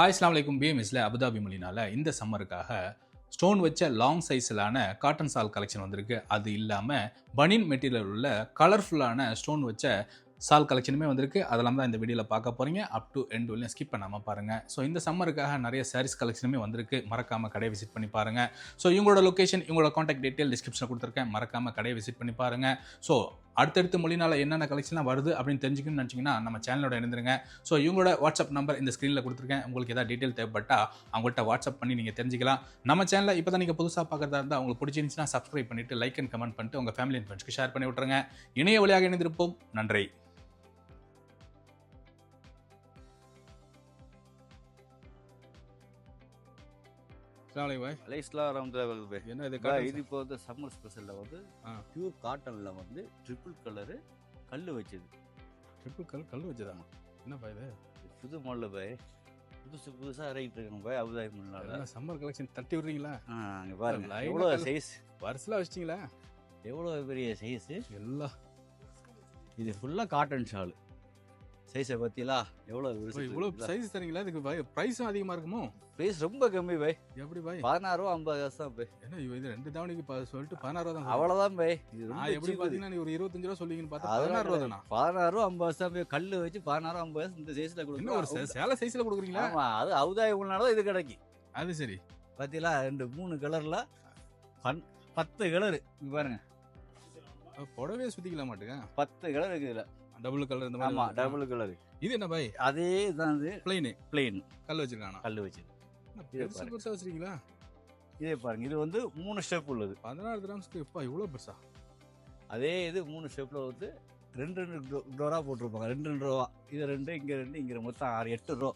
Hi இஸ்லாம் வலைக்கும் பிஎம்எஸில் Abu Dhabi மொழினால் இந்த சம்மருக்காக ஸ்டோன் வச்ச லாங் சைஸிலான காட்டன் சால் கலெக்ஷன் வந்திருக்கு. அது இல்லாமல் பனின் மெட்டீரியல் உள்ள கலர்ஃபுல்லான ஸ்டோன் வச்ச சால் கலெக்ஷனுமே வந்திருக்கு. அதெல்லாம் தான் இந்த வீடியோவில் பார்க்க போகிறீங்க அப் டு எண்ட் வரையும் ஸ்கிப் பண்ணாமல் பாருங்கள் ஸோ இந்த சம்மருக்காக நிறைய சாரீஸ் கலெக்ஷனுமே வந்திருக்கு. மறக்காமல் கடையை விசிட் பண்ணி பாருங்கள் ஸோ இவங்களோட லொக்கேஷன் இவங்களோட காண்டாக்ட் டீட்டெயில் டிஸ்கிரிப்ஷனில் கொடுத்துருக்கேன். மறக்காமல் கடையை விசிட் பண்ணி பாருங்கள் ஸோ அடுத்தடுத்த மொழினால என்னென்ன கலெக்ஷன்லாம் வருது அப்படின்னு தெரிஞ்சுக்கணும்னு நினச்சிங்கன்னா நம்ம சேனலோட இணைந்துருங்க. ஸோ இவங்களோட வாட்ஸ்அப் நம்பர் இந்த ஸ்க்ரீனில் கொடுத்துருக்கேன். உங்களுக்கு ஏதாவது டீட்டெயில் தேவைப்பட்டா அவங்கள்ட்ட வாட்ஸ்அப் பண்ணி நீங்கள் தெரிஞ்சிக்கலாம். நம்ம சேனலில் இப்போ தான் நீங்கள் புதுசாக பார்க்குறதா இருந்தால் உங்களுக்கு பிடிச்சிருந்துச்சுன்னா சப்ஸ்கிரைப் பண்ணிவிட்டு லைக் அண்ட் கமெண்ட் பண்ணிட்டு உங்கள் ஃபேமிலி அண்ட் ஃப்ரெண்ட்ஸ்க்கு ஷேர் பண்ணி விட்ருங்க இணைய வழியாக இணைந்திருப்போம். நன்றி. என்ன இது இது இப்போ வந்து சம்மர் ஸ்பெஷலில் வந்து. பியூர் காட்டனில் வந்து ட்ரிபிள் கலரு கல் வச்சது. ட்ரிபிள் கல் கல் வச்சதா? என்னப்பா இது? இது புது மாடல் பாய் புதுசு புதுசாக இறங்கிட்டு இருக்காங்க பாய் அபுதாபி முன்னால சம்மர் கலெக்ஷன் தட்டி விடுறீங்களா? அங்கே பாருங்க. எவ்வளோ. சைஸ் வருஷலாம் வச்சிட்டிங்களா? எவ்வளோ பெரிய சைஸு எல்லாம். இது ஃபுல்லாக காட்டன் ஷாலு சைஸை பற்றிலா எவ்வளோ இவ்வளோ சைஸ் தரீங்களா? இதுக்கு ப்ரைஸும் அதிகமாக இருக்குமோ? ப்ரைஸ் ரொம்ப கம்மி பாய் எப்படி பாய் பதினாறு ரூபா ஐம்பது காசு தான் பாய் என்ன இவ இது ரெண்டு தவணைக்கு சொல்லிட்டு பதினாறு ரூபா தான் அவ்வளோதான் பாய் நான் எப்படி. பார்த்தீங்கன்னா நீ ஒரு இருபத்தஞ்சு ரூபா சொல்லிங்கன்னு பார்த்தா பதினாறு ரூபா தானா? பதினாறு ரூபா ஐம்பது காசு தான் பாய் கல் வச்சு பதினாறு ஐம்பது காசு இந்த சைஸில் என்ன ஒரு சேலை சைஸ்ல கொடுக்குறீங்களா? அது அவுதாய உள்ளனால தான் இது கிடைக்கும் அது சரி. பாத்தீங்களா ரெண்டு மூணு கலர்ல பன் பத்து கலர் பாருங்க. புடவையே சுத்திக்கலாம் மாட்டுங்க பத்து கலர் இருக்கு இதுல. டபுள் கலர் இந்த ஆமா மாதிரி டபுள் கலர். இது என்ன பாய்? அதே தான் இது. பிளைனு பிளெயின் கல் வச்சிருக்கானா? கல் வச்சது பெருசு வச்சிருக்கீங்களா? இதே பாருங்க. இது வந்து மூணு ஸ்டெப் உள்ளது. பதினாறு கிராம்ஸ்க்கு எப்பா இவ்வளவு பெருசா? அதே இது மூணு ஸ்டெப்ல வந்து ரெண்டு ரெண்டு டோரா போட்டிருப்பாங்க. ரெண்டு ரெண்டு ரூபா இது ரெண்டு இங்க ரெண்டு இங்க மொத்தம் ஆறு எட்டு ரூபா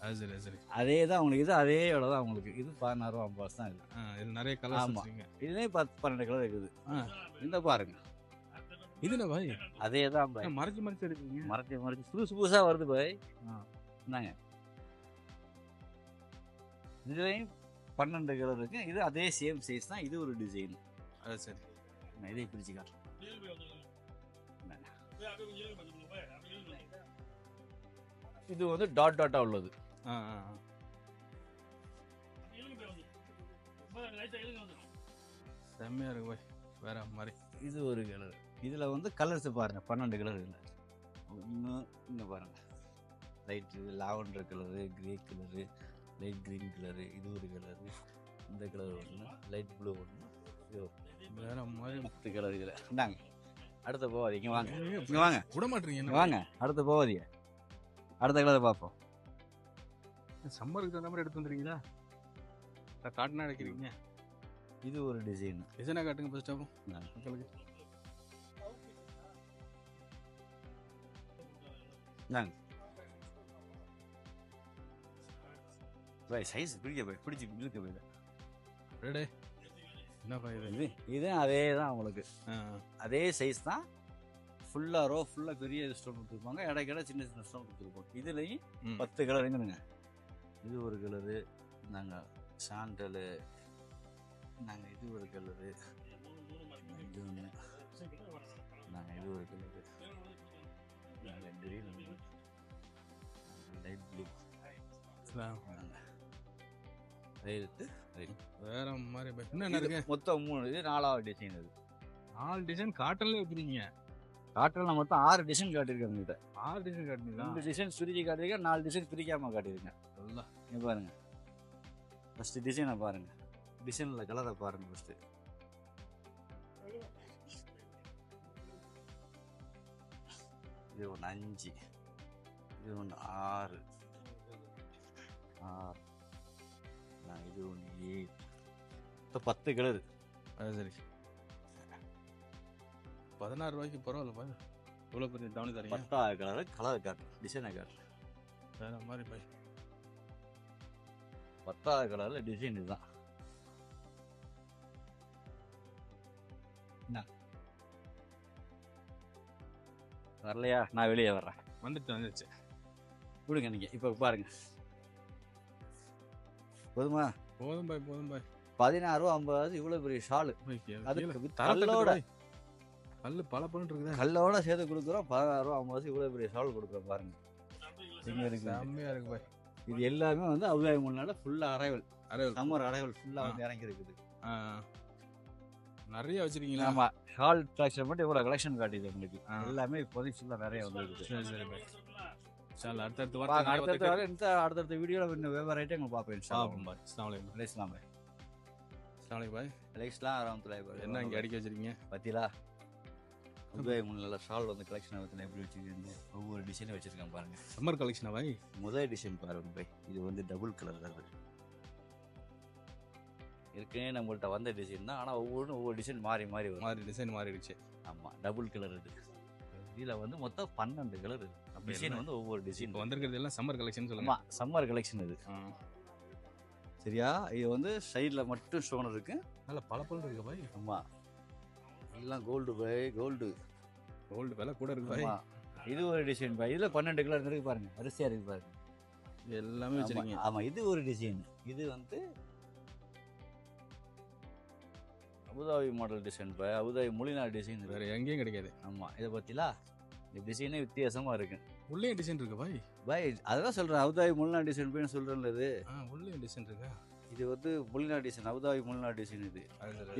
அது சரி சரி. அதே தான் உங்களுக்கு. இது அதே விலை தான் உங்களுக்கு. இது பதினாறு ரூபா ஐம்பது தான் இது. ஆ, இதுல நிறைய கலர்ஸ் ஆமா. வச்சிருக்கீங்க. இதுலேயே பத்து பன்னெண்டு கலர் இருக்குது. இந்த பாருங்க. இது என்ன பாய். அதே தான் பாய். மறைச்சு மறைச்சு எடுக்கீங்க மறைச்சு மறைச்சு. புதுசு புதுசா வருது பாய். என்னங்க இதுலயும் பன்னெண்டு கலர் இருக்கு. இது அதே சேம் சைஸ் தான். இது ஒரு டிசைன் அது சரி. நான் இதை பிரிச்சு காட்டுறேன். இது வந்து டாட் டாட்டா உள்ளது. செம்மையா இருக்கு பாய். வேற மாதிரி. இது ஒரு கலர் இதுல வந்து கலர்ஸ் பாருங்க பன்னெண்டு கலர் இல்லை ஒன்று இங்க பாருங்க. Light lavender colour grey colour light green colour இது ஒரு கலரு இந்த கலர் ஒன்று லைட் ப்ளூ ஒன்று வேற மாதிரி பத்து கலர் இதில். இந்தாங்க. அடுத்த போவாதீங்க வாங்க. இங்க வாங்க. விட மாட்டீங்க வாங்க. அடுத்த போவாதீங்க அடுத்த கலரை பார்ப்போம். சம்மருக்கு தகுந்த மாதிரி எடுத்து வந்துருக்கீங்களா? காட்டினா எடுக்கிறீங்க. இது ஒரு டிசைன் டிசைனா காட்டுங்க ஆகும் இந்தாங்க. மக்களுக்கு இந்தாங்க பாய் சைஸ் பிடிக்க போய் பிடிச்சி இழுக்க போய் ரெடே என்னப்பா இது இது இது அதே தான் உங்களுக்கு ஆ, அதே சைஸ் தான் ஃபுல்லாக ரோ ஃபுல்லாக பெரிய ஸ்டோன் கொடுத்துருப்பாங்க இடைக்கிட சின்ன சின்ன ஸ்டோன் கொடுத்துருப்போம் இதுலேயும். பத்து கலர் எங்கனுங்க இது ஒரு கலரு நாங்கள் சாண்டலு நாங்கள் இது ஒரு கலரு இது ஒன்று நாங்கள் இது ஒரு கலரு வேற மாதிரி என்ன இருக்கு? மொத்தம் மூணு இது நாலாவது டிசைன் இது. நாலு டிசைன் காட்டன்ல வச்சிருக்கீங்க. காட்டில் மொத்தம் ஆறு டிசைன் காட்டியிருக்காங்க கிட்ட ஆறு டிசைன் காட்டுனீங்களா? ரெண்டு டிசைன் சுருக்கி காட்டியிருக்கேன் நாலு டிசைன் பிரிக்காம காட்டியிருக்கேன். நல்லா. இங்க பாருங்க. ஃபர்ஸ்ட் டிசைனை பாருங்க. டிசைன்ல கலரை பாருங்க ஃபர்ஸ்ட் இது ஒன்று அஞ்சு இது ஒன்று ஆறு. நான் இது ஒன்று மொத்தம் பத்து கலர் அது சரி பதினாறு ரூபாய்க்கு பரவாயில்ல பாரு இவ்வளோ பெரிய தவணை தரீங்க பத்தாவது கலர் கலர் காட்டு டிசைனை காட்டு வேற மாதிரி பாய் பத்தாவது கலர்ல டிசைன் இதுதான்? வரலையா நான் வெளியே வர்றேன் வந்துட்டு வந்துச்சு கொடுங்க நீங்க இப்ப பாருங்க போதுமா? போதும் பாய் போதும் பாய். பதினாறு ஐம்பது இவ்வளவு பெரிய ஷாலு. அதுக்கு கல்லோட. கல்லு பல பண்ணிட்டு இருக்குதா. கல்லோட சேர்த்து கொடுக்குறோம். பதினாறு ஐம்பது இவ்வளவு பெரிய ஷால் கொடுக்குறோம் பாருங்க. இங்க இருக்கு. பாய். இது எல்லாமே வந்து அவுதாயம் முன்னால ஃபுல்லாக அரைவல். அரைவல். சம்மர் அரைவல் ஃபுல்லாக. வந்து இறங்கி இருக்குது ஆ. நிறைய வச்சிருக்கீங்களா? ஆமா. ஹால் கலெக்ஷன் மட்டும் இவ்வளோ கலெக்ஷன் காட்டுது உங்களுக்கு. எல்லாமே இப்போதைக்கு ஃபுல்லாக நிறைய வந்துருக்குது. சரி சரி பாய் சார் அடுத்தடுத்து வார்த்தை அடுத்தடுத்த வர இந்த அடுத்தடுத்த வீடியோவில் இன்னும் வெவ்வேறு ஐட்டம் பார்ப்போம் பாப்போம் பாய். அஸ்ஸலாமு அலைக்கும். அலைஸ்லாம் பாய். அலைக்கும் பாய். அலைஸ்லாம் ஆரம்பத்தில் என்ன இங்கே அடிக்க வச்சிருக்கீங்க? பத்திலா? உதய முன்னில ஷால் வந்து கலெக்ஷன் வந்து எப்படி வச்சிருக்கீங்க ஒவ்வொரு டிசைனும் வச்சிருக்கேன் பாருங்க. சம்மர் கலெக்ஷனா பாய்? முதல் டிசைன் பாருங்க பாய். இது வந்து டபுள் கலர் அது ஏற்கனவே நம்மள்ட்ட வந்த டிசைன் தான். ஆனால் ஒவ்வொன்றும் ஒவ்வொரு டிசைன் மாறி மாறி வரும். மாறி டிசைன் மாறிடுச்சு. ஆமாம் டபுள் கலர் இது. இதில் வந்து மொத்தம் பன்னெண்டு கலர் டிசைன்? வந்து ஒவ்வொரு டிசைன் இப்போ வந்திருக்கிறது எல்லாம் சம்மர் கலெக்ஷன் சொல்லுங்க. ஆமாம் சம்மர் கலெக்ஷன் இது. சரியா? இது வந்து சைடில் மட்டும் ஸ்டோன் இருக்கு. நல்ல பல பல இருக்கு பாய். ஆமாம் எல்லாம் கோல்டு பை கோல்டு கோல்டு விலை கூட இருக்கு பாய். ஆமாம் இது ஒரு டிசைன் பாய். இதில் பன்னெண்டு கலர் இருக்கு பாருங்க. வரிசையாக இருக்கு பாருங்க. இது எல்லாமே வச்சிருக்கீங்க. ஆமா இது ஒரு டிசைன் இது வந்து அபுதாபி மாடல் டிசைன் பா அபுதாபி மொழினா டிசைன் வேற எங்கேயும் கிடைக்காது. ஆமா இதை பத்திலா? இந்த டிசைனே வித்தியாசமா இருக்கு. உள்ளே டிசைன் இருக்கு பாய். பாய் அதெல்லாம் சொல்றேன் அபுதாபி மொழினா டிசைன் போய் சொல்றேன்ல இது. உள்ளே டிசைன் இருக்கா? இது வந்து மொழினா டிசைன் அபுதாபி மொழினா டிசைன் இது.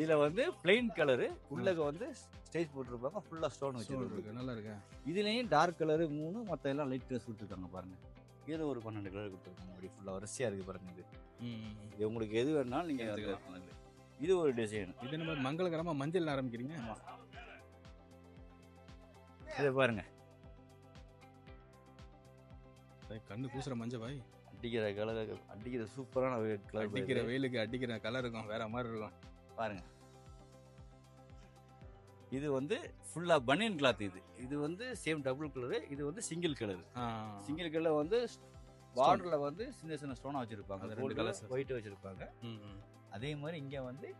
இதுல வந்து பிளெயின் கலரு உள்ளக வந்து ஸ்டேஜ் போட்டிருப்பாங்க ஃபுல்லா ஸ்டோன் இருக்கு நல்லா இருக்கா? இதுலயும் டார்க் கலரு மூணு மத்த எல்லாம் லைட் கலர்ஸ் கொடுத்துருக்காங்க பாருங்க. இது ஒரு பன்னெண்டு கலர் கொடுத்துருக்காங்க அப்படி ஃபுல்லா வரிசையா இருக்கு பாருங்க இது. உங்களுக்கு எது வேணாலும் நீங்க எடுத்துக்கலாம். எடுத்துக்கலாம். இது ஒரு டிசைன் இது என்ன மாதிரி மங்களகரமா மஞ்சள் ஆரம்பிக்கிறீங்க? இதை பாருங்க. கண்ணு கூசுற மஞ்சள் பாய். அடிக்கிற கலர் அடிக்கிற சூப்பரான கலர் அடிக்கிற வெயிலுக்கு அடிக்கிற கலர் இருக்கும் வேற மாதிரி இருக்கும். பாருங்க. இது வந்து ஃபுல்லா பனியன் கிளாத் இது. இது வந்து சேம் டபுள் கலர் இது வந்து சிங்கிள் கலர். சிங்கிள் கலர் வந்து பார்டர்ல வந்து சின்ன சின்ன ஸ்டோனா வச்சிருப்பாங்க. ரெண்டு colours. ஒயிட் வச்சிருப்பாங்க. அதே மாதிரி இங்க வந்து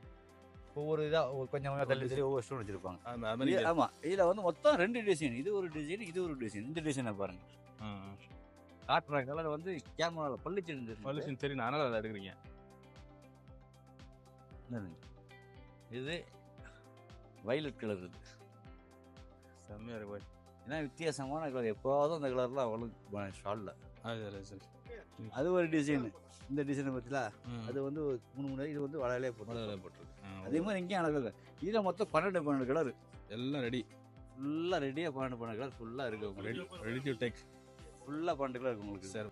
ஒவ்வொரு இதா ஒரு கொஞ்சம் தள்ளி ஒவ்வொரு ஸ்டோன் வச்சிருப்பாங்க. அது அது மாதிரி இது- ஆமா இதுல வந்து மொத்தம் ரெண்டு டிசைன் இது ஒரு டிசைன் இது ஒரு டிசைன் இந்த டிசைனை பாருங்க. ஆ, காட்டுற கலர் வந்து கேமரால பள்ளிச்சு. பளிச்சுன்னு தெரியும் அதனால அதை எடுக்கிறீங்க. இது வயலட் கலர் இது. செம்மையா இருக்கு. பாய் ஏன்னா வித்தியாசமான கலர் எப்போதும் அந்த கலர்லாம் அவளுக்கு ஷாலில் அது சரி சரி. அது ஒரு டிசைன் இந்த டிசைனை பற்றில. அது வந்து ஒரு மூணு மூணு இது வந்து வளையலே போட்டு போட்டிருக்கு. அதே மாதிரி இங்கேயும் அழகு இதில் மொத்தம் பன்னெண்டு பன்னெண்டு கலர் எல்லாம் ரெடி ஃபுல்லாக ரெடியாக பன்னெண்டு பன்னெண்டு கலர் ஃபுல்லாக இருக்கு ரெடி உங்களுக்கு ரெடி டு டேக் ஃபுல்லாக பன்னெண்டு கலர் இருக்கு உங்களுக்கு. சார்.